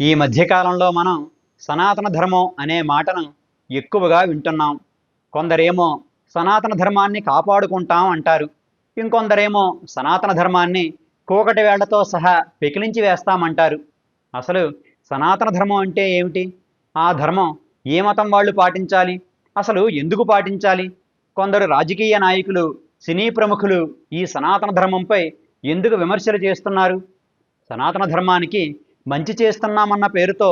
ఈ మధ్యకాలంలో మనం సనాతన ధర్మం అనే మాటను ఎక్కువగా వింటున్నాం. కొందరేమో సనాతన ధర్మాన్ని కాపాడుకుంటాం అంటారు. ఇంకొందరేమో సనాతన ధర్మాన్ని కూకటి వేళ్ళతో సహా పెకిలించి వేస్తామంటారు అసలు సనాతన ధర్మం అంటే ఏమిటి? ఆ ధర్మం ఏ మతం వాళ్ళు పాటించాలి? అసలు ఎందుకు పాటించాలి? కొందరు రాజకీయ నాయకులు సినీ ప్రముఖులు ఈ సనాతన ధర్మంపై ఎందుకు విమర్శలు చేస్తున్నారు? సనాతన ధర్మానికి మంచి చేస్తున్నామన్న పేరుతో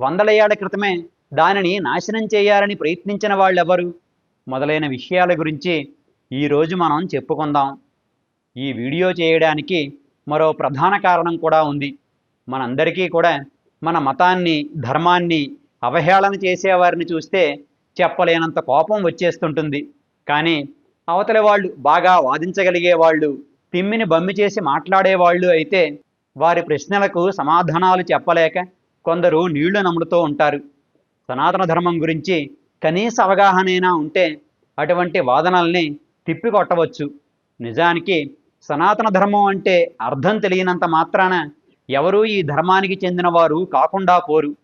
వందల ఏళ్ళ క్రితమే దానిని నాశనం చేయాలని ప్రయత్నించిన వాళ్ళెవరు? మొదలైన విషయాల గురించి ఈరోజు మనం చెప్పుకుందాం. ఈ వీడియో చేయడానికి మరో ప్రధాన కారణం కూడా ఉంది. మనందరికీ కూడా మన మతాన్ని ధర్మాన్ని అవహేళన చేసేవారిని చూస్తే చెప్పలేనంత కోపం వచ్చేస్తుంటుంది. కానీ అవతలి వాళ్ళు బాగా వాదించగలిగే వాళ్ళు తిమ్మిని బమ్మి చేసి మాట్లాడేవాళ్ళు అయితే వారి ప్రశ్నలకు సమాధానాలు చెప్పలేక కొందరు నీళ్ళు నమ్ములుతూ ఉంటారు. సనాతన ధర్మం గురించి కనీస అవగాహనైనా ఉంటే అటువంటి వాదనల్ని తిప్పికొట్టవచ్చు. నిజానికి సనాతన ధర్మం అంటే అర్థం తెలియనంత మాత్రాన ఎవరూ ఈ ధర్మానికి చెందినవారు కాకుండా పోరు.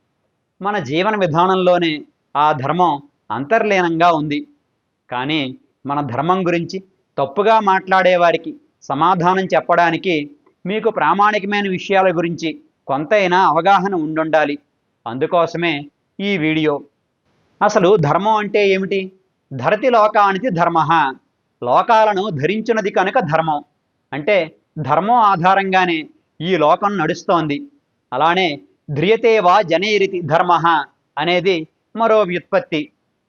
మన జీవన విధానంలోనే ఆ ధర్మం అంతర్లీనంగా ఉంది. కానీ మన ధర్మం గురించి తప్పుగా మాట్లాడేవారికి సమాధానం చెప్పడానికి మీకు ప్రామాణికమైన విషయాల గురించి కొంతైనా అవగాహన ఉండుండాలి. అందుకోసమే ఈ వీడియో. అసలు ధర్మం అంటే ఏమిటి? ధరతి లోకానికి ధర్మ. లోకాలను ధరించినది కనుక ధర్మం. అంటే ధర్మం ఆధారంగానే ఈ లోకం నడుస్తోంది. అలానే ధ్రియతేవా జనేరితి ధర్మ అనేది మరో వ్యుత్పత్తి.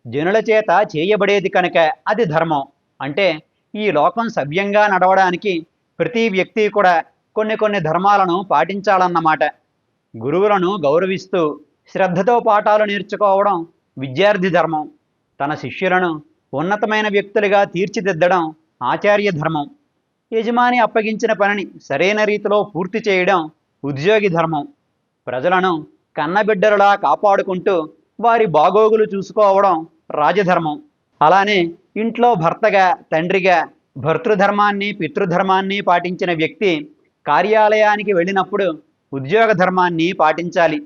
జనుల చేత చేయబడేది కనుక అది ధర్మం. అంటే ఈ లోకం సవ్యంగా నడవడానికి ప్రతి వ్యక్తి కూడా కొన్ని కొన్ని ధర్మాలను పాటించాలన్నమాట. గురువులను గౌరవిస్తూ శ్రద్ధతో పాఠాలు నేర్చుకోవడం విద్యార్థి ధర్మం. తన శిష్యులను ఉన్నతమైన వ్యక్తులుగా తీర్చిదిద్దడం ఆచార్య ధర్మం. యజమాని అప్పగించిన పనిని సరైన రీతిలో పూర్తి చేయడం ఉద్యోగి ధర్మం. ప్రజలను కన్నబిడ్డలలా కాపాడుకుంటూ వారి బాగోగులు చూసుకోవడం రాజధర్మం. అలానే ఇంట్లో భర్తగా తండ్రిగా భర్తృధర్మాన్ని పితృధర్మాన్ని పాటించిన వ్యక్తి కార్యాలయానికి వెళ్ళినప్పుడు ఉద్యోగ ధర్మాన్ని పాటించాలి.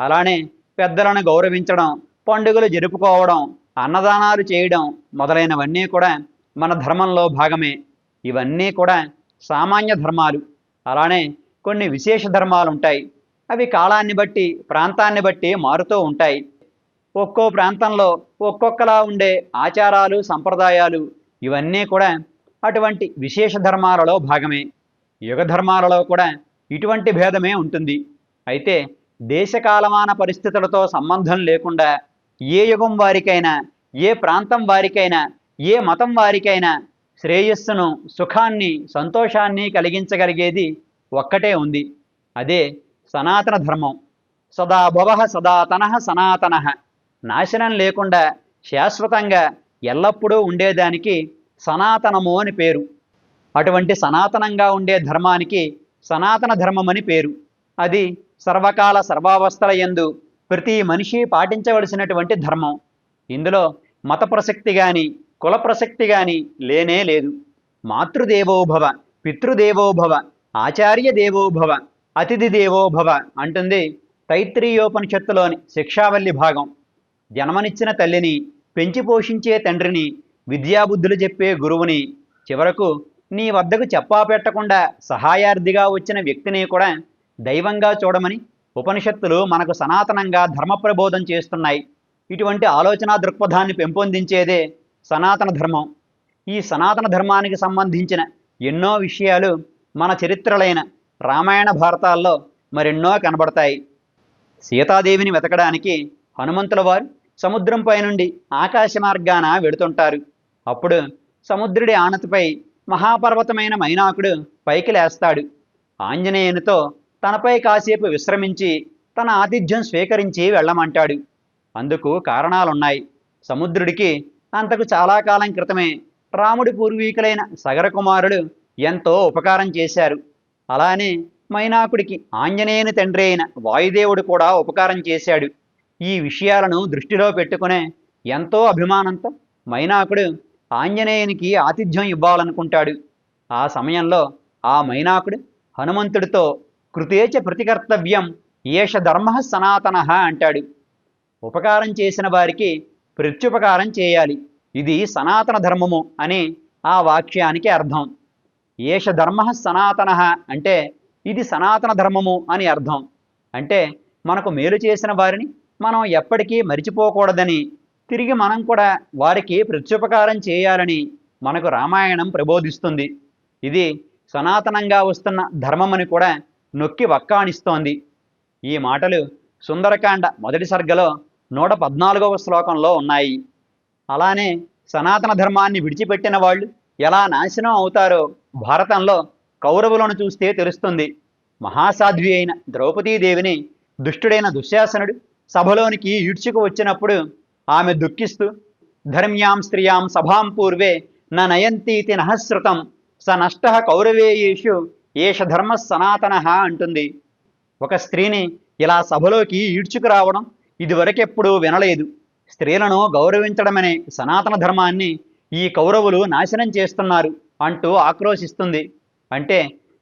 అలానే పెద్దలను గౌరవించడం పండుగలు జరుపుకోవడం అన్నదానాలు చేయడం మొదలైనవన్నీ కూడా మన ధర్మంలో భాగమే. ఇవన్నీ కూడా సామాన్య ధర్మాలు. అలానే కొన్ని విశేష ధర్మాలు ఉంటాయి. అవి కాలాన్ని బట్టి ప్రాంతాన్ని బట్టి మారుతూ ఉంటాయి. ఒక్కో ప్రాంతంలో ఒక్కొక్కలా ఉండే ఆచారాలు సంప్రదాయాలు ఇవన్నీ కూడా అటువంటి విశేష ధర్మాలలో భాగమే. యుగ ధర్మాలలో కూడా ఇటువంటి భేదమే ఉంటుంది. అయితే దేశకాలమాన పరిస్థితులతో సంబంధం లేకుండా ఏ యుగం వారికైనా ఏ ప్రాంతం వారికైనా ఏ మతం వారికైనా శ్రేయస్సును సుఖాన్ని సంతోషాన్ని కలిగించగలిగేది ఒక్కటే ఉంది. అదే సనాతన ధర్మం. సదా భవ సదాతన సనాతన. నాశనం లేకుండా శాశ్వతంగా ఎల్లప్పుడూ ఉండేదానికి సనాతనము అని పేరు. అటువంటి సనాతనంగా ఉండే ధర్మానికి సనాతన ధర్మమని పేరు. అది సర్వకాల సర్వావస్థల యందు ప్రతి మనిషి పాటించవలసినటువంటి ధర్మం. ఇందులో మత ప్రసక్తి కానీ కుల ప్రసక్తి కానీ లేనే లేదు. మాతృదేవోభవ పితృదేవోభవ ఆచార్య దేవోభవ అతిథి దేవోభవ అంటుంది తైత్రీయోపనిషత్తులోని శిక్షావల్లి భాగం. జన్మనిచ్చిన తల్లిని పెంచి పోషించే తండ్రిని విద్యాబుద్ధులు చెప్పే గురువుని చివరకు నీ వద్దకు చెప్పా పెట్టకుండా సహాయార్థిగా వచ్చిన వ్యక్తిని కూడా దైవంగా చూడమని ఉపనిషత్తులు మనకు సనాతనంగా ధర్మ ప్రబోధం చేస్తున్నాయి. ఇటువంటి ఆలోచన దృక్పథాన్ని పెంపొందించేదే సనాతన ధర్మం. ఈ సనాతన ధర్మానికి సంబంధించిన ఎన్నో విషయాలు మన చరిత్రలైన రామాయణ భారతాల్లో మరెన్నో కనబడతాయి. సీతాదేవిని వెతకడానికి హనుమంతుల వారు సముద్రంపై నుండి ఆకాశ మార్గాన వెడుతుంటారు. అప్పుడు సముద్రుడి ఆనతిపై మహాపర్వతమైన మైనాకుడు పైకి లేస్తాడు. ఆంజనేయునితో తనపై కాసేపు విశ్రమించి తన ఆతిథ్యం స్వీకరించి వెళ్ళమంటాడు. అందుకు కారణాలున్నాయి. సముద్రుడికి అంతకు చాలా కాలం క్రితమే రాముడి పూర్వీకులైన సగర కుమారుడు ఎంతో ఉపకారం చేశారు. అలానే మైనాకుడికి ఆంజనేయుని తండ్రి అయిన వాయుదేవుడు కూడా ఉపకారం చేశాడు. ఈ విషయాలను దృష్టిలో పెట్టుకునే ఎంతో అభిమానంతో మైనాకుడు ఆంజనేయునికి ఆతిథ్యం ఇవ్వాలనుకుంటాడు. ఆ సమయంలో ఆ మైనాకుడు హనుమంతుడితో కృతేచ ప్రతికర్తవ్యం ఏష ధర్మ సనాతన అంటాడు. ఉపకారం చేసిన వారికి ప్రత్యుపకారం చేయాలి. ఇది సనాతన ధర్మము అని ఆ వాక్యానికి అర్థం. ఏష ధర్మ సనాతన అంటే ఇది సనాతన ధర్మము అని అర్థం. అంటే మనకు మేలు చేసిన వారిని మనం ఎప్పటికీ మరిచిపోకూడదని తిరిగి మనం కూడా వారికి ప్రత్యుపకారం చేయాలని మనకు రామాయణం ప్రబోధిస్తుంది. ఇది సనాతనంగా వస్తున్న ధర్మమని కూడా నొక్కి వక్కాణిస్తోంది. ఈ మాటలు సుందరకాండ మొదటి సర్గలో నూట పద్నాలుగవ శ్లోకంలో ఉన్నాయి. అలానే సనాతన ధర్మాన్ని విడిచిపెట్టిన వాళ్ళు ఎలా నాశనం అవుతారో భారతంలో కౌరవులను చూస్తే తెలుస్తుంది. మహాసాధ్వి అయిన ద్రౌపదీదేవిని దుష్టుడైన దుశ్శాసనుడు సభలోనికి ఈడ్చుకు వచ్చినప్పుడు ఆమె దుఃఖిస్తూ ధర్మ్యాం స్త్రియాం సభాం పూర్వే న నయంతీతి నహస్రుతం స నష్ట కౌరవేయేషు ఏష ధర్మ సనాతన అంటుంది. ఒక స్త్రీని ఇలా సభలోకి ఈడ్చుకు రావడం ఇదివరకెప్పుడూ వినలేదు. స్త్రీలను గౌరవించడమనే సనాతన ధర్మాన్ని ఈ కౌరవులు నాశనం చేస్తున్నారు అంటూ ఆక్రోశిస్తుంది. అంటే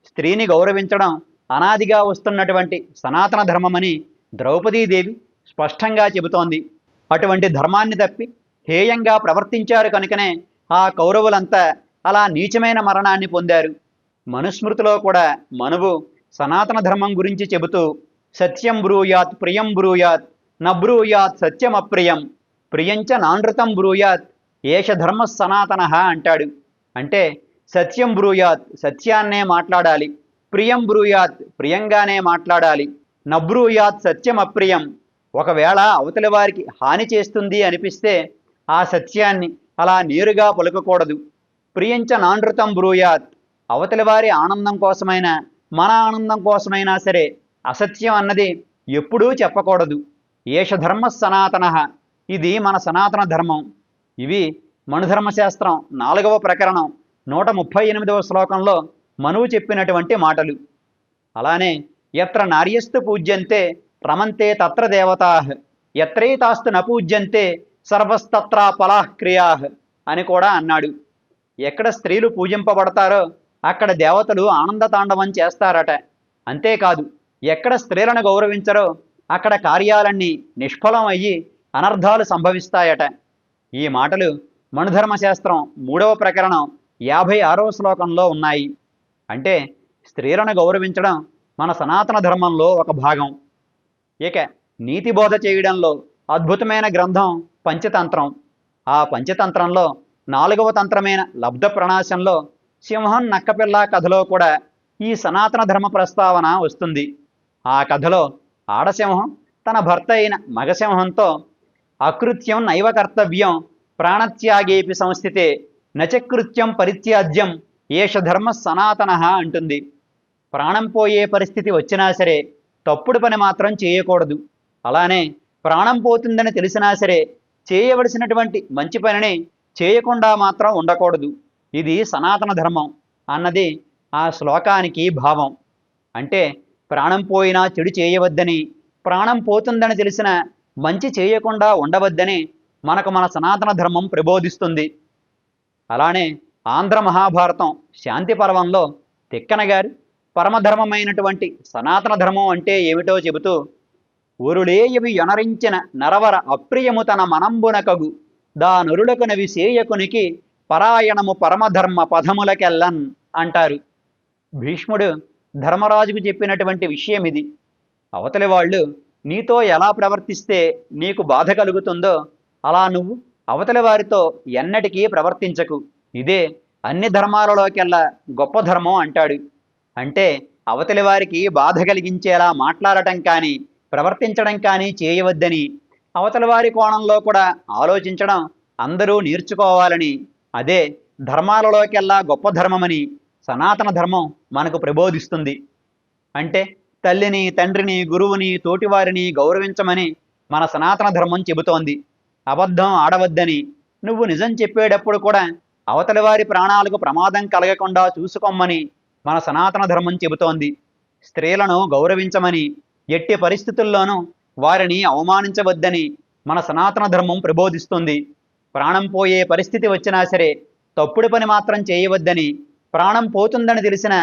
స్త్రీని గౌరవించడం అనాదిగా వస్తున్నటువంటి సనాతన ధర్మమని ద్రౌపదీదేవి స్పష్టంగా చెబుతోంది. అటువంటి ధర్మాన్ని తప్పి హేయంగా ప్రవర్తించారు కనుకనే ఆ కౌరవులంతా అలా నీచమైన మరణాన్ని పొందారు. మనుస్మృతిలో కూడా మనువు సనాతన ధర్మం గురించి చెబుతూ సత్యం బ్రూయాత్ ప్రియం బ్రూయాత్ నబ్రూయాత్ సత్యం అప్రియం ప్రియంచ నానృతం బ్రూయాత్ ఏష ధర్మ సనాతన అంటాడు. అంటే సత్యం బ్రూయాత్ సత్యాన్నే మాట్లాడాలి. ప్రియం బ్రూయాత్ ప్రియంగానే మాట్లాడాలి. నబ్రూయాత్ సత్యం అప్రియం ఒకవేళ అవతలి వారికి హాని చేస్తుంది అనిపిస్తే ఆ సత్యాన్ని అలా నేరుగా పలుకకూడదు. ప్రియంచ నానృతం బ్రూయాత్. అవతలి వారి ఆనందం కోసమైనా మన ఆనందం కోసమైనా సరే అసత్యం అన్నది ఎప్పుడూ చెప్పకూడదు. ఏష ధర్మ సనాతన. ఇది మన సనాతన ధర్మం. ఇవి మనుధర్మశాస్త్రం నాలుగవ ప్రకరణం నూట ముప్పై ఎనిమిదవ శ్లోకంలో మనువు చెప్పినటువంటి మాటలు. అలానే ఎత్ర నార్యస్తు పూజ్యంతే రమంతే తత్ర దేవతా. ఎత్రైతాస్తు నపూజ్యంతే సర్వస్తత్రా పలాహక్రియా అని కూడా అన్నాడు. ఎక్కడ స్త్రీలు పూజింపబడతారో అక్కడ దేవతలు ఆనందతాండవం చేస్తారట. అంతేకాదు ఎక్కడ స్త్రీలను గౌరవించరో అక్కడ కార్యాలన్నీ నిష్ఫలం అయ్యి అనర్థాలు సంభవిస్తాయట. ఈ మాటలు మనుధర్మశాస్త్రం మూడవ ప్రకరణం యాభై ఆరవ శ్లోకంలో ఉన్నాయి. అంటే స్త్రీలను గౌరవించడం మన సనాతన ధర్మంలో ఒక భాగం. ఇక నీతి బోధ చేయడంలో అద్భుతమైన గ్రంథం పంచతంత్రం. ఆ పంచతంత్రంలో నాలుగవ తంత్రమైన లబ్ధ ప్రణాశంలో సింహం నక్కపిల్ల కథలో కూడా ఈ సనాతన ధర్మ ప్రస్తావన వస్తుంది. ఆ కథలో ఆడసింహం తన భర్త అయిన మగసింహంతో అకృత్యం నైవ కర్తవ్యం ప్రాణత్యాగేపి సంస్థితే నచకృత్యం పరిత్యాజ్యం ఏష ధర్మ సనాతన అంటుంది. ప్రాణం పోయే పరిస్థితి వచ్చినా సరే తప్పుడు పని మాత్రం చేయకూడదు. అలానే ప్రాణం పోతుందని తెలిసినా సరే చేయవలసినటువంటి మంచి పనిని చేయకుండా మాత్రం ఉండకూడదు. ఇది సనాతన ధర్మం అన్నది ఆ శ్లోకానికి భావం. అంటే ప్రాణం పోయినా చెడు చేయవద్దని ప్రాణం పోతుందని తెలిసిన మంచి చేయకుండా ఉండవద్దని మనకు మన సనాతన ధర్మం ప్రబోధిస్తుంది. అలానే ఆంధ్ర మహాభారతం శాంతి పర్వంలో తిక్కన గారు పరమధర్మమైనటువంటి సనాతన ధర్మం అంటే ఏమిటో చెబుతూ ఊరులేయవి ఎనరించిన నరవర అప్రియము తన మనంబునకగు. దా నరులకునవి సేయకునికి పరాయణము పరమధర్మ పదములకెల్లన్ అంటారు. భీష్ముడు ధర్మరాజుకు చెప్పినటువంటి విషయం ఇది. అవతలి వాళ్ళు నీతో ఎలా ప్రవర్తిస్తే నీకు బాధ కలుగుతుందో అలా నువ్వు అవతలి వారితో ఎన్నటికీ ప్రవర్తించకు. ఇదే అన్ని ధర్మాలలోకెల్లా గొప్ప ధర్మం అంటాడు. అంటే అవతలి వారికి బాధ కలిగించేలా మాట్లాడటం కానీ ప్రవర్తించడం కానీ చేయవద్దని అవతలి వారి కోణంలో కూడా ఆలోచించడం అందరూ నేర్చుకోవాలని అదే ధర్మాలలోకెల్లా గొప్ప ధర్మమని సనాతన ధర్మం మనకు ప్రబోధిస్తుంది. అంటే తల్లిని తండ్రిని గురువుని తోటివారిని గౌరవించమని మన సనాతన ధర్మం చెబుతోంది. అబద్ధం ఆడవద్దని నువ్వు నిజం చెప్పేటప్పుడు కూడా అవతలి వారి ప్రాణాలకు ప్రమాదం కలగకుండా చూసుకోమని మన సనాతన ధర్మం చెబుతోంది. స్త్రీలను గౌరవించమని ఎట్టి పరిస్థితుల్లోనూ వారిని అవమానించవద్దని మన సనాతన ధర్మం ప్రబోధిస్తుంది. ప్రాణం పోయే పరిస్థితి వచ్చినా సరే తప్పుడు పని మాత్రం చేయవద్దని ప్రాణం పోతుందని తెలిసిన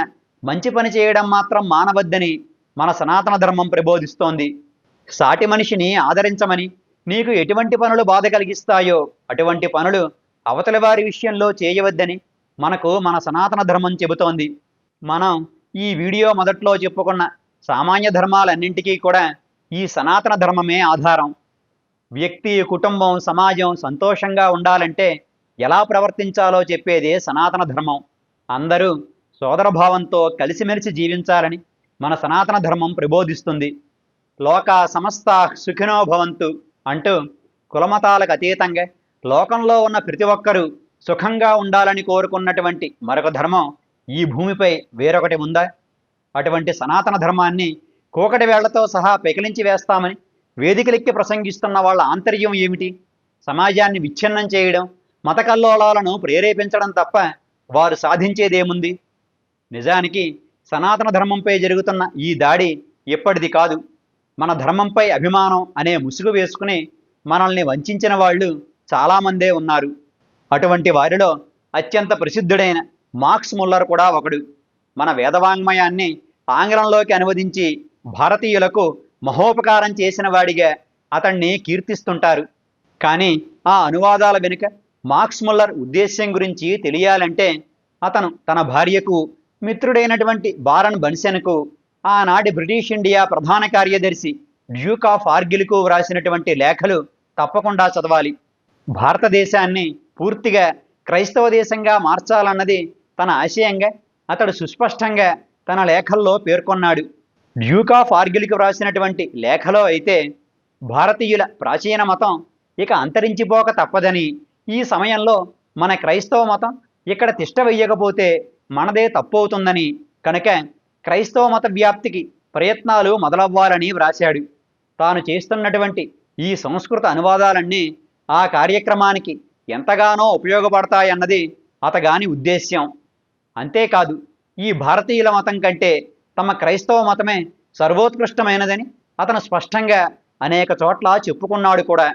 మంచి పని చేయడం మాత్రం మానవద్దని మన సనాతన ధర్మం ప్రబోధిస్తోంది. సాటి మనిషిని ఆదరించమని నీకు ఎటువంటి పనులు బాధ కలిగిస్తాయో అటువంటి పనులు అవతలి వారి విషయంలో చేయవద్దని మనకు మన సనాతన ధర్మం చెబుతోంది. మనం ఈ వీడియో మొదట్లో చెప్పుకున్న సామాన్య ధర్మాలన్నింటికీ కూడా ఈ సనాతన ధర్మమే ఆధారం. వ్యక్తి కుటుంబం సమాజం సంతోషంగా ఉండాలంటే ఎలా ప్రవర్తించాలో చెప్పేదే సనాతన ధర్మం. అందరూ సోదరభావంతో కలిసిమెలిసి జీవించాలని మన సనాతన ధర్మం ప్రబోధిస్తుంది. లోక సమస్త సుఖినో భవంతు అంటూ కులమతాలకు అతీతంగా లోకంలో ఉన్న ప్రతి ఒక్కరూ సుఖంగా ఉండాలని కోరుకున్నటువంటి మరొక ధర్మం ఈ భూమిపై వేరొకటి ఉందా? అటువంటి సనాతన ధర్మాన్ని కోకటి వేళ్ళతో సహా పెకిలించి వేస్తామని వేదికలెక్కి ప్రసంగిస్తున్న వాళ్ళ ఆంతర్యం ఏమిటి? సమాజాన్ని విచ్ఛిన్నం చేయడం మత కల్లోలాలను ప్రేరేపించడం తప్ప వారు సాధించేదేముంది? నిజానికి సనాతన ధర్మంపై జరుగుతున్న ఈ దాడి ఎప్పటిది కాదు. మన ధర్మంపై అభిమానం అనే ముసుగు వేసుకుని మనల్ని వంచిన వాళ్ళు చాలామందే ఉన్నారు. అటువంటి వారిలో అత్యంత ప్రసిద్ధుడైన మార్క్స్ ముల్లర్ కూడా ఒకడు. మన వేదవాంగ్మయాన్ని ఆంగ్లంలోకి అనువదించి భారతీయులకు మహోపకారం చేసిన వాడిగా అతన్ని కీర్తిస్తుంటారు. కానీ ఆ అనువాదాల వెనుక మార్క్స్ ముల్లర్ ఉద్దేశ్యం గురించి తెలియాలంటే అతను తన భార్యకు మిత్రుడైనటువంటి బారన్ బన్సెన్కు ఆనాటి బ్రిటిష్ ఇండియా ప్రధాన కార్యదర్శి డ్యూక్ ఆఫ్ ఆర్గిల్కు వ్రాసినటువంటి లేఖలు తప్పకుండా చదవాలి. భారతదేశాన్ని పూర్తిగా క్రైస్తవ దేశంగా మార్చాలన్నది తన ఆశయంగా అతడు సుస్పష్టంగా తన లేఖల్లో పేర్కొన్నాడు. డ్యూక్ ఆఫ్ ఆర్గిల్కి వ్రాసినటువంటి లేఖలో అయితే భారతీయుల ప్రాచీన మతం ఇక అంతరించిపోక తప్పదని ఈ సమయంలో మన క్రైస్తవ మతం ఇక్కడ తిష్ట వెయ్యకపోతే మనదే తప్పవుతుందని కనుక క్రైస్తవ మత వ్యాప్తికి ప్రయత్నాలు మొదలవ్వాలని వ్రాశాడు. తాను చేస్తున్నటువంటి ఈ సంస్కృత అనువాదాలన్నీ ఆ కార్యక్రమానికి ఎంతగానో ఉపయోగపడతాయన్నది అతగాని ఉద్దేశ్యం. అంతేకాదు ఈ భారతీయుల మతం కంటే తమ క్రైస్తవ మతమే సర్వోత్కృష్టమైనదని అతను స్పష్టంగా అనేక చోట్ల చెప్పుకున్నాడు కూడా.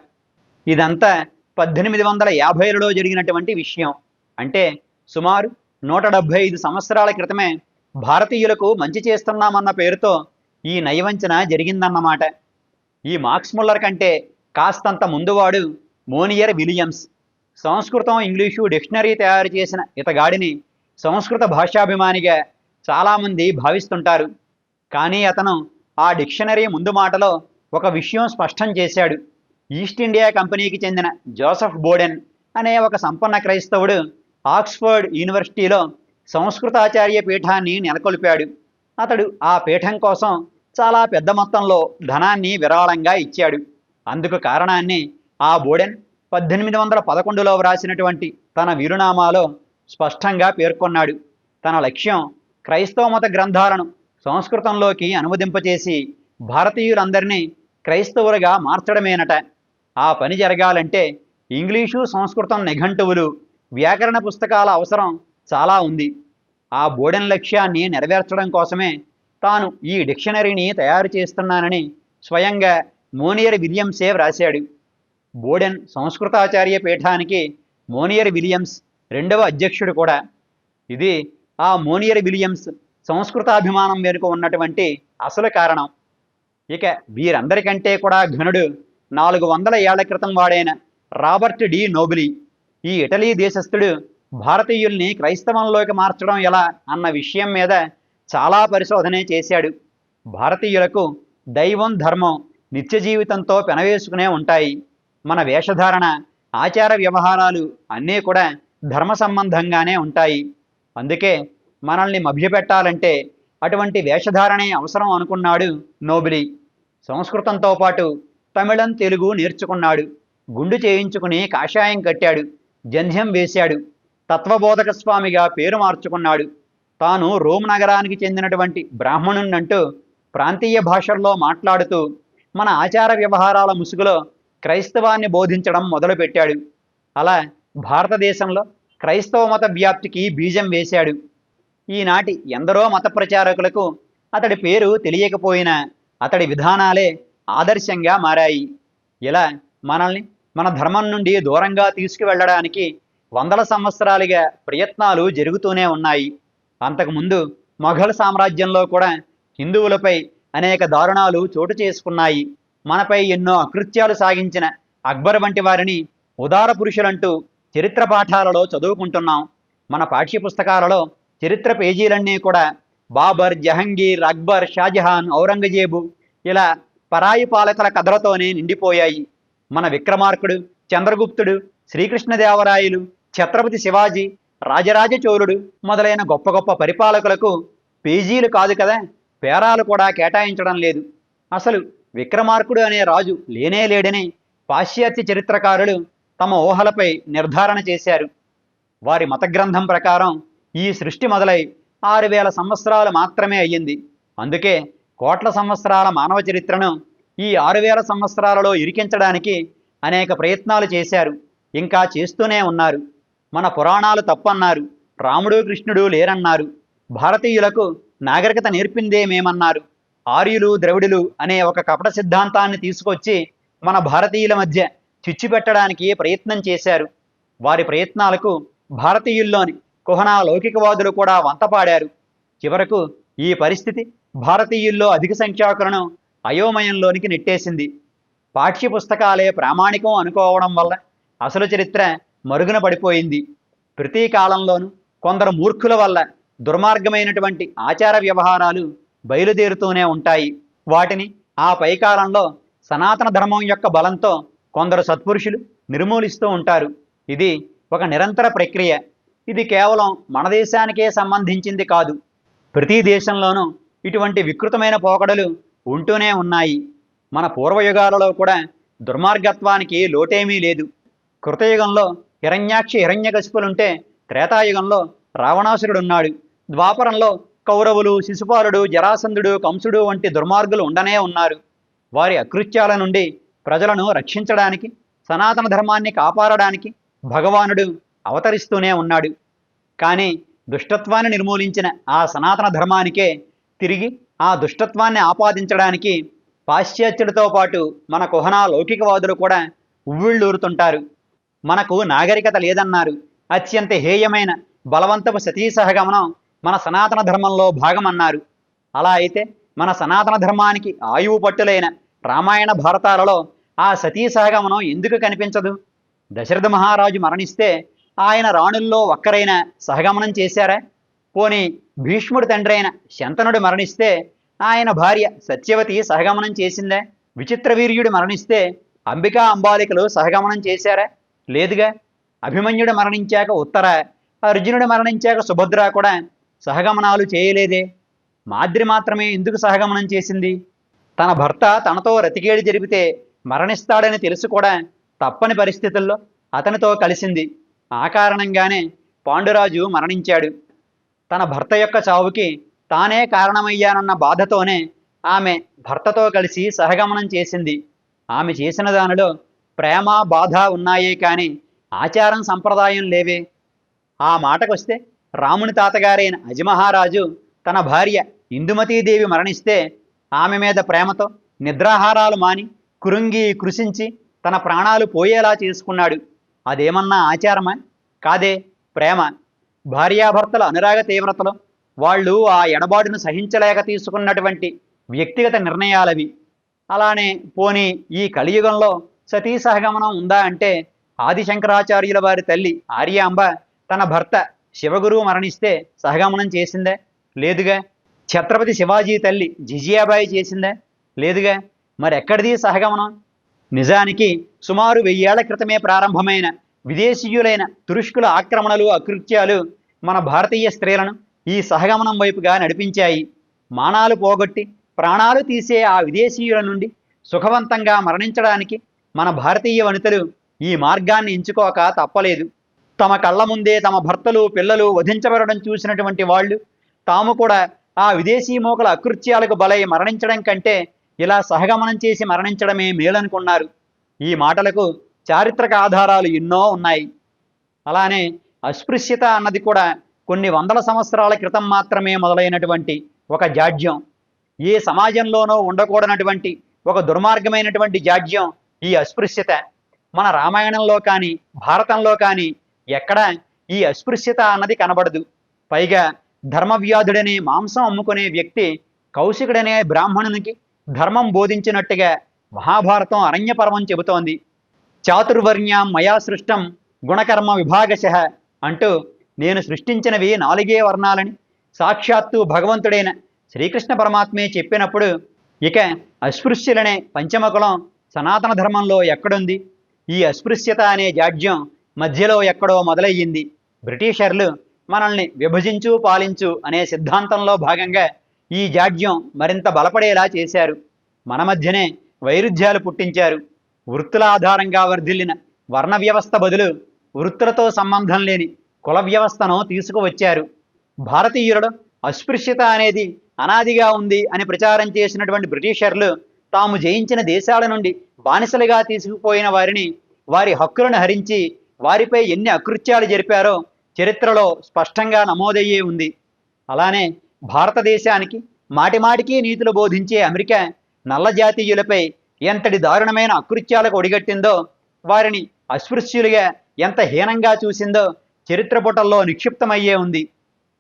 ఇదంతా పద్దెనిమిది వందల యాభైలలో జరిగినటువంటి విషయం. అంటే సుమారు నూట డెబ్భై ఐదు సంవత్సరాల క్రితమే భారతీయులకు మంచి చేస్తున్నామన్న పేరుతో ఈ నయవంచన జరిగిందన్నమాట. ఈ మార్క్స్ ముల్లర్ కంటే కాస్తంత ముందువాడు మోనియర్ విలియమ్స్. సంస్కృతం ఇంగ్లీషు డిక్షనరీ తయారు చేసిన ఇతగాడిని సంస్కృత భాషాభిమానిగా చాలామంది భావిస్తుంటారు. కానీ అతను ఆ డిక్షనరీ ముందు మాటలో ఒక విషయం స్పష్టం చేశాడు. ఈస్ట్ ఇండియా కంపెనీకి చెందిన జోసెఫ్ బోడెన్ అనే ఒక సంపన్న క్రైస్తవుడు ఆక్స్ఫర్డ్ యూనివర్సిటీలో సంస్కృతాచార్య పీఠాన్ని నెలకొల్పాడు. అతడు ఆ పీఠం కోసం చాలా పెద్ద మొత్తంలో ధనాన్ని విరాళంగా ఇచ్చాడు. అందుకు కారణాన్ని ఆ బోడెన్ పద్దెనిమిది వందల పదకొండులో వ్రాసినటువంటి తన వీరునామాలో స్పష్టంగా పేర్కొన్నాడు. తన లక్ష్యం క్రైస్తవ మత గ్రంథాలను సంస్కృతంలోకి అనువదింపచేసి భారతీయులందరినీ క్రైస్తవులుగా మార్చడమేనట. ఆ పని జరగాలంటే ఇంగ్లీషు సంస్కృతం నిఘంటువులు వ్యాకరణ పుస్తకాల అవసరం చాలా ఉంది. ఆ బోడెన్ లక్ష్యాన్ని నెరవేర్చడం కోసమే తాను ఈ డిక్షనరీని తయారు చేస్తున్నానని స్వయంగా మోనియర్ విలియమ్సే వ్రాశాడు. బోడెన్ సంస్కృతాచార్య పీఠానికి మోనియర్ విలియమ్స్ రెండవ అధ్యక్షుడు కూడా ఇది ఆ మోనియర్ విలియమ్స్ సంస్కృతాభిమానం వెనుక ఉన్నటువంటి అసలు కారణం. ఇక వీరందరికంటే కూడా ఘనుడు నాలుగు వందల ఏళ్ళ క్రితం వాడైన రాబర్ట్ డి నోబిలి ఈ ఇటలీ దేశస్థుడు భారతీయుల్ని క్రైస్తవంలోకి మార్చడం ఎలా అన్న విషయం మీద చాలా పరిశోధనే చేశాడు. భారతీయులకు దైవం ధర్మం నిత్య జీవితంతో పెనవేసుకునే ఉంటాయి. మన వేషధారణ ఆచార వ్యవహారాలు అన్నీ కూడా ధర్మ సంబంధంగానే ఉంటాయి. అందుకే మనల్ని మభ్యపెట్టాలంటే అటువంటి వేషధారణే అవసరం అనుకున్నాడు నోబిలి. సంస్కృతంతో పాటు తమిళం తెలుగు నేర్చుకున్నాడు. గుండు చేయించుకుని కాషాయం కట్టాడు. జంధ్యం వేశాడు. తత్వబోధక స్వామిగా పేరు మార్చుకున్నాడు. తాను రోమ్ నగరానికి చెందినటువంటి బ్రాహ్మణున్నంటూ ప్రాంతీయ భాషల్లో మాట్లాడుతూ మన ఆచార వ్యవహారాల ముసుగులో క్రైస్తవాన్ని బోధించడం మొదలుపెట్టాడు. అలా భారతదేశంలో క్రైస్తవ మత వ్యాప్తికి బీజం వేశాడు. ఈనాటి ఎందరో మత ప్రచారకులకు అతడి పేరు తెలియకపోయినా అతడి విధానాలే ఆదర్శంగా మారాయి. ఇలా మనల్ని మన ధర్మం నుండి దూరంగా తీసుకువెళ్ళడానికి వందల సంవత్సరాలుగా ప్రయత్నాలు జరుగుతూనే ఉన్నాయి. అంతకుముందు మొఘల్ సామ్రాజ్యంలో కూడా హిందువులపై అనేక దారుణాలు చోటు చేసుకున్నాయి. మనపై ఎన్నో అకృత్యాలు సాగించిన అక్బర్ వంటి వారిని ఉదార పురుషులంటూ చరిత్ర పాఠాలలో చదువుకుంటున్నాం. మన పాఠ్య పుస్తకాలలో చరిత్ర పేజీలన్నీ కూడా బాబర్ జహంగీర్ అక్బర్ షాజహాన్ ఔరంగజేబు ఇలా పరాయి పాలకుల కథలతోనే నిండిపోయాయి. మన విక్రమార్కుడు చంద్రగుప్తుడు శ్రీకృష్ణదేవరాయలు ఛత్రపతి శివాజీ రాజరాజ చోళుడు మొదలైన గొప్ప గొప్ప పరిపాలకులకు పేజీలు కాదు కదా పేరాలు కూడా కేటాయించడం లేదు. అసలు విక్రమార్కుడు అనే రాజు లేనే లేడని పాశ్చాత్య చరిత్రకారులు తమ ఊహలపై నిర్ధారణ చేశారు. వారి మత గ్రంథం ప్రకారం ఈ సృష్టి మొదలై ఆరు వేల సంవత్సరాలు మాత్రమే అయ్యింది. అందుకే కోట్ల సంవత్సరాల మానవ చరిత్రను ఈ ఆరు వేల సంవత్సరాలలో ఇరికించడానికి అనేక ప్రయత్నాలు చేశారు. ఇంకా చేస్తూనే ఉన్నారు. మన పురాణాలు తప్పన్నారు. రాముడు కృష్ణుడు లేరన్నారు. భారతీయులకు నాగరికత నేర్పిందేమేమన్నారు ఆర్యులు ద్రవిడులు అనే ఒక కపట సిద్ధాంతాన్ని తీసుకొచ్చి మన భారతీయుల మధ్య చిచ్చుపెట్టడానికి ప్రయత్నం చేశారు. వారి ప్రయత్నాలకు భారతీయుల్లోని కుహనా లౌకికవాదులు కూడా వంతపాడారు. చివరకు ఈ పరిస్థితి భారతీయుల్లో అధిక సంఖ్యాకులను అయోమయంలోనికి నెట్టేసింది. పాఠ్య పుస్తకాలే ప్రామాణికం అనుకోవడం వల్ల అసలు చరిత్ర మరుగున పడిపోయింది. ప్రతి కాలంలోనూ కొందరు మూర్ఖుల వల్ల దుర్మార్గమైనటువంటి ఆచార వ్యవహారాలు బయలుదేరుతూనే ఉంటాయి. వాటిని ఆ పైకాలంలో సనాతన ధర్మం యొక్క బలంతో కొందరు సత్పురుషులు నిర్మూలిస్తూ ఉంటారు. ఇది ఒక నిరంతర ప్రక్రియ. ఇది కేవలం మన దేశానికే సంబంధించింది కాదు. ప్రతి దేశంలోనూ ఇటువంటి వికృతమైన పోకడలు ఉంటూనే ఉన్నాయి. మన పూర్వయుగాలలో కూడా దుర్మార్గత్వానికి లోటేమీ లేదు. కృతయుగంలో హిరణ్యాక్షి హిరణ్యకశిపులుంటే త్రేతాయుగంలో రావణాసురుడున్నాడు. ద్వాపరంలో కౌరవులు శిశుపాలుడు జరాసంధుడు కంసుడు వంటి దుర్మార్గులు ఉండనే ఉన్నారు. వారి అకృత్యాల నుండి ప్రజలను రక్షించడానికి సనాతన ధర్మాన్ని కాపాడడానికి భగవానుడు అవతరిస్తూనే ఉన్నాడు. కానీ దుష్టత్వాన్ని నిర్మూలించిన ఆ సనాతన ధర్మానికే తిరిగి ఆ దుష్టత్వాన్ని ఆపాదించడానికి పాశ్చాత్యులతో పాటు మన కుహనా లౌకికవాదులు కూడా ఉవ్విళ్ళూరుతుంటారు. మనకు నాగరికత లేదన్నారు. అత్యంత హేయమైన బలవంతపు సతీ సహగమనం మన సనాతన ధర్మంలో భాగమన్నారు. అలా అయితే మన సనాతన ధర్మానికి ఆయువు పట్టులైన రామాయణ భారతాలలో ఆ సతీ సహగమనం ఎందుకు కనిపించదు? దశరథ మహారాజు మరణిస్తే ఆయన రాణుల్లో ఒక్కరైన సహగమనం చేశారా? పోని భీష్ముడి తండ్రి అయిన శంతనుడు మరణిస్తే ఆయన భార్య సత్యవతి సహగమనం చేసిందే? విచిత్రవీర్యుడు మరణిస్తే అంబికా అంబాలికలు సహగమనం చేశారా? లేదుగా. అభిమన్యుడు మరణించాక ఉత్తర అర్జునుడు మరణించాక సుభద్ర కూడా సహగమనాలు చేయలేదే. మాద్రి మాత్రమే ఎందుకు సహగమనం చేసింది? తన భర్త తనతో రతికేడి జరిపితే మరణిస్తాడని తెలుసు కూడా తప్పని పరిస్థితుల్లో అతనితో కలిసింది. ఆ కారణంగానే పాండురాజు మరణించాడు. తన భర్త యొక్క చావుకి తానే కారణమయ్యానన్న బాధతోనే ఆమె భర్తతో కలిసి సహగమనం చేసింది. ఆమె చేసిన దానిలో ప్రేమ బాధ ఉన్నాయే కానీ ఆచారం సంప్రదాయం లేవే. ఆ మాటకొస్తే రాముని తాతగారైన అజమహారాజు తన భార్య ఇందుమతీదేవి మరణిస్తే ఆమె మీద ప్రేమతో నిద్రాహారాలు మాని కురుంగి కృషించి తన ప్రాణాలు పోయేలా చేసుకున్నాడు. అదేమన్నా ఆచారమా? కాదే ప్రేమ. భార్యాభర్తల అనురాగ తీవ్రతలో. వాళ్ళు ఆ ఎడబాటును సహించలేక తీసుకున్నటువంటి వ్యక్తిగత నిర్ణయాలవి. అలానే పోని ఈ కలియుగంలో సతీ సహగమనం ఉందా అంటే ఆదిశంకరాచార్యుల వారి తల్లి ఆర్యాంబ తన భర్త శివగురువు మరణిస్తే సహగమనం చేసిందే? లేదుగా. ఛత్రపతి శివాజీ తల్లి జిజియాబాయి చేసిందే? లేదుగా. మరి ఎక్కడిది సహగమనం? నిజానికి సుమారు వెయ్యేళ్ళ క్రితమే ప్రారంభమైన విదేశీయులైన తురుష్కుల ఆక్రమణలు అకృత్యాలు మన భారతీయ స్త్రీలను ఈ సహగమనం వైపుగా నడిపించాయి. మానాలు పోగొట్టి ప్రాణాలు తీసే ఆ విదేశీయుల నుండి సుఖవంతంగా మరణించడానికి మన భారతీయ వనితలు ఈ మార్గాన్ని ఎంచుకోక తప్పలేదు. తమ కళ్ళ ముందే తమ భర్తలు పిల్లలు వధించబడడం చూసినటువంటి వాళ్ళు తాము కూడా ఆ విదేశీ మోకల అకృత్యాలకు బలై మరణించడం కంటే ఇలా సహగమనం చేసి మరణించడమే మేలనుకున్నారు. ఈ మాటలకు చారిత్రక ఆధారాలు ఎన్నో ఉన్నాయి. అలానే అస్పృశ్యత అన్నది కూడా కొన్ని వందల సంవత్సరాల క్రితం మాత్రమే మొదలైనటువంటి ఒక జాడ్యం. ఏ సమాజంలోనో ఉండకూడనటువంటి ఒక దుర్మార్గమైనటువంటి జాడ్యం ఈ అస్పృశ్యత. మన రామాయణంలో కానీ భారతంలో కానీ ఎక్కడ ఈ అస్పృశ్యత అన్నది కనబడదు. పైగా ధర్మవ్యాధుడనే మాంసం అమ్ముకునే వ్యక్తి కౌశికుడనే బ్రాహ్మణునికి ధర్మం బోధించినట్టుగా మహాభారతం అరణ్యపర్వం చెబుతోంది. చాతుర్వర్ణ్యాం మయా సృష్టం గుణకర్మ విభాగశ అంటూ నేను సృష్టించినవి నాలుగే వర్ణాలని సాక్షాత్తు భగవంతుడైన శ్రీకృష్ణ పరమాత్మే చెప్పినప్పుడు ఇక అస్పృశ్యులనే పంచమకులం సనాతన ధర్మంలో ఎక్కడుంది? ఈ అస్పృశ్యత అనే జాడ్యం మధ్యలో ఎక్కడో మొదలయ్యింది. బ్రిటిషర్లు మనల్ని విభజించు పాలించు అనే సిద్ధాంతంలో భాగంగా ఈ జాడ్యం మరింత బలపడేలా చేశారు. మన మధ్యనే వైరుధ్యాలు పుట్టించారు. వృత్తుల ఆధారంగా వర్ధిల్లిన వర్ణ వ్యవస్థ బదులు వృత్తులతో సంబంధం లేని కుల వ్యవస్థను తీసుకువచ్చారు. భారతీయులలో అస్పృశ్యత అనేది అనాదిగా ఉంది అని ప్రచారం చేసినటువంటి బ్రిటిషర్లు తాము జయించిన దేశాల నుండి బానిసలుగా తీసుకుపోయిన వారిని వారి హక్కులను హరించి వారిపై ఎన్ని అకృత్యాలు జరిపారో చరిత్రలో స్పష్టంగా నమోదయ్యే ఉంది. అలానే భారతదేశానికి మాటిమాటికి నీతులు బోధించే అమెరికా నల్ల జాతీయులపై ఎంతటి దారుణమైన అకృత్యాలకు ఒడిగట్టిందో వారిని అస్పృశ్యులుగా ఎంత హీనంగా చూసిందో చరిత్ర పుటల్లో నిక్షిప్తమయ్యే ఉంది.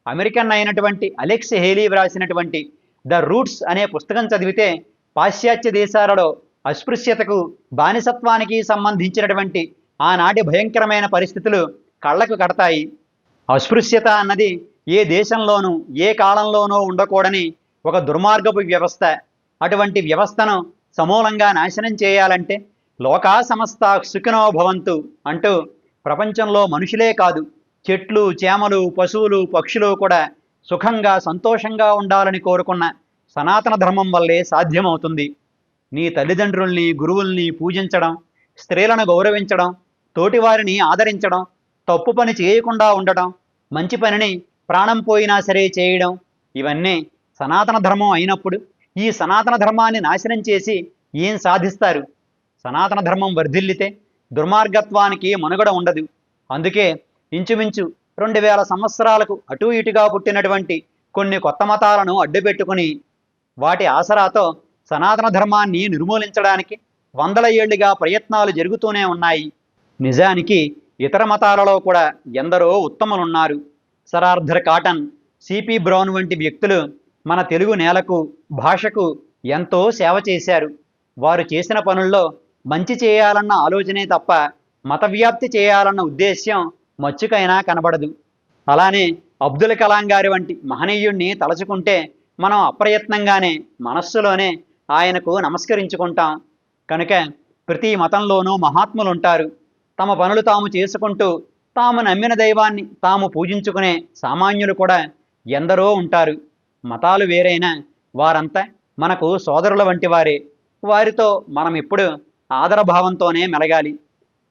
అమెరికన్ అయినటువంటి అలెక్స్ హేలీ వ్రాసినటువంటి ద రూట్స్ అనే పుస్తకం చదివితే పాశ్చాత్య దేశాలలో అస్పృశ్యతకు బానిసత్వానికి సంబంధించినటువంటి ఆనాటి భయంకరమైన పరిస్థితులు కళ్ళకు కడతాయి. అస్పృశ్యత అన్నది ఏ దేశంలోనూ ఏ కాలంలోనూ ఉండకూడని ఒక దుర్మార్గపు వ్యవస్థ. అటువంటి వ్యవస్థను సమూలంగా నాశనం చేయాలంటే లోకా సమస్త సుఖినో భవంతు అంటూ ప్రపంచంలో మనుషులే కాదు చెట్లు చేమలు పశువులు పక్షులు కూడా సుఖంగా సంతోషంగా ఉండాలని కోరుకున్న సనాతన ధర్మం వల్లే సాధ్యమవుతుంది. నీ తల్లిదండ్రుల్ని గురువుల్ని పూజించడం స్త్రీలను గౌరవించడం తోటివారిని ఆదరించడం తప్పు పని చేయకుండా ఉండటం మంచి పనిని ప్రాణం పోయినా సరే చేయడం ఇవన్నీ సనాతన ధర్మం అయినప్పుడు ఈ సనాతన ధర్మాన్ని నాశనం చేసి ఏం సాధిస్తారు? సనాతన ధర్మం వర్ధిల్లితే దుర్మార్గత్వానికి మనుగడ ఉండదు. అందుకే ఇంచుమించు రెండు వేల సంవత్సరాలకు అటూ ఇటుగా పుట్టినటువంటి కొన్ని కొత్త మతాలను అడ్డుపెట్టుకుని వాటి ఆసరాతో సనాతన ధర్మాన్ని నిర్మూలించడానికి వందల ఏళ్ళుగా ప్రయత్నాలు జరుగుతూనే ఉన్నాయి. నిజానికి ఇతర మతాలలో కూడా ఎందరో ఉత్తములున్నారు. Sir Arthur Cotton CP Brown వంటి వ్యక్తులు మన తెలుగు నేలకు భాషకు ఎంతో సేవ చేశారు. వారు చేసిన పనుల్లో మంచి చేయాలన్న ఆలోచనే తప్ప మత వ్యాప్తి చేయాలన్న ఉద్దేశ్యం మచ్చుకైనా కనబడదు. అలానే అబ్దుల్ కలాం గారి వంటి మహనీయుణ్ణి తలచుకుంటే మనం అప్రయత్నంగానే మనస్సులోనే ఆయనకు నమస్కరించుకుంటాం. కనుక ప్రతి మతంలోనూ మహాత్ములు ఉంటారు తమ పనులు తాము చేసుకుంటూ తాము నమ్మిన దైవాన్ని తాము పూజించుకునే సామాన్యులు కూడా ఎందరో ఉంటారు. మతాలు వేరైనా వారంతా మనకు సోదరుల వంటి వారే. వారితో మనం ఎప్పుడు ఆదరభావంతోనే మెలగాలి.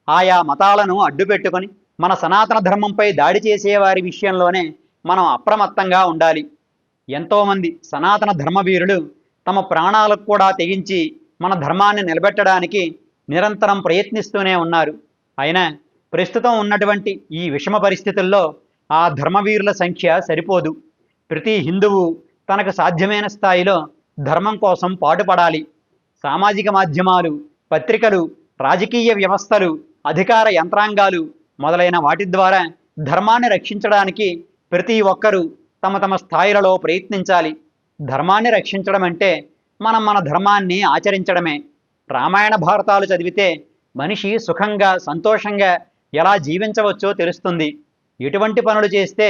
ఆయా మతాలను అడ్డుపెట్టుకొని మన సనాతన ధర్మంపై దాడి చేసేవారి విషయంలోనే మనం అప్రమత్తంగా ఉండాలి. ఎంతోమంది సనాతన ధర్మవీరులు తమ ప్రాణాలకు కూడా తెగించి మన ధర్మాన్ని నిలబెట్టడానికి నిరంతరం ప్రయత్నిస్తూనే ఉన్నారు. అయినా ప్రస్తుతం ఉన్నటువంటి ఈ విషమ పరిస్థితుల్లో ఆ ధర్మవీరుల సంఖ్య సరిపోదు. ప్రతి హిందువు తనకు సాధ్యమైన స్థాయిలో ధర్మం కోసం పాటుపడాలి. సామాజిక మాధ్యమాలు పత్రికలు రాజకీయ వ్యవస్థలు అధికార యంత్రాంగాలు మొదలైన వాటి ద్వారా ధర్మాన్ని రక్షించడానికి ప్రతి ఒక్కరూ తమ తమ స్థాయిలలో ప్రయత్నించాలి. ధర్మాన్ని రక్షించడం అంటే మనం మన ధర్మాన్ని ఆచరించడమే. రామాయణ భారతాలు చదివితే మనిషి సుఖంగా సంతోషంగా ఎలా జీవించవచ్చో తెలుస్తుంది. ఎటువంటి పనులు చేస్తే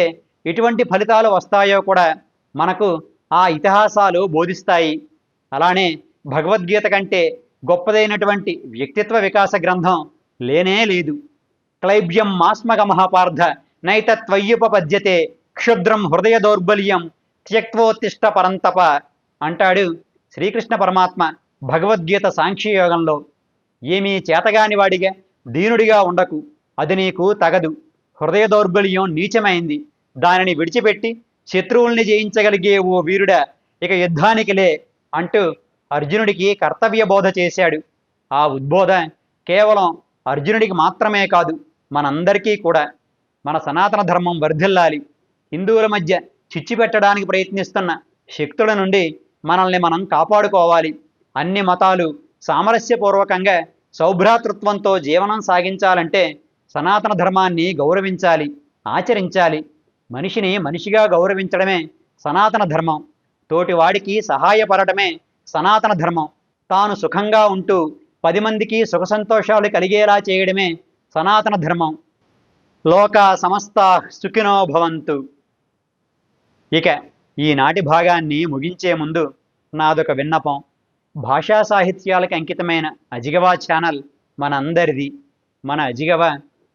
ఎటువంటి ఫలితాలు వస్తాయో కూడా మనకు ఆ ఇతిహాసాలు బోధిస్తాయి. అలానే భగవద్గీత కంటే గొప్పదైనటువంటి వ్యక్తిత్వ వికాస గ్రంథం లేనే లేదు. క్లైబ్యం మాస్మగ మహాపార్థ నైతత్వయ్యుపపద్యతే క్షుద్రం హృదయ దౌర్బల్యం త్యక్వోత్తిష్ట పరంతప అంటాడు శ్రీకృష్ణ పరమాత్మ భగవద్గీత సాంఖ్యయోగంలో. ఏమీ చేతగాని వాడిగా దీనుడిగా ఉండకు. అది నీకు తగదు. హృదయ దౌర్బల్యం నీచమైంది. దానిని విడిచిపెట్టి శత్రువుల్ని జయించగలిగే ఓ వీరుడా ఇక యుద్ధానికి లే అంటూ అర్జునుడికి కర్తవ్య బోధ చేశాడు. ఆ ఉద్బోధ కేవలం అర్జునుడికి మాత్రమే కాదు మనందరికీ కూడా. మన సనాతన ధర్మం వర్ధిల్లాలి. హిందువుల మధ్య చిచ్చు పెట్టడానికి ప్రయత్నిస్తున్న శక్తుల నుండి మనల్ని మనం కాపాడుకోవాలి. అన్ని మతాలు సామరస్యపూర్వకంగా సౌభ్రాతృత్వంతో జీవనం సాగించాలంటే సనాతన ధర్మాన్ని గౌరవించాలి ఆచరించాలి. మనిషిని మనిషిగా గౌరవించడమే సనాతన ధర్మం. తోటివాడికి సహాయపడటమే సనాతన ధర్మం. తాను సుఖంగా ఉంటూ పది మందికి సుఖ సంతోషాలు కలిగేలా చేయడమే సనాతన ధర్మం. లోక సమస్త సుఖినో భవంతు. ఇక ఈనాటి భాగాన్ని ముగించే ముందు నాదొక విన్నపం. భాషా సాహిత్యాలకు అంకితమైన అజిగవా ఛానల్ మనందరిది. మన అజిగవ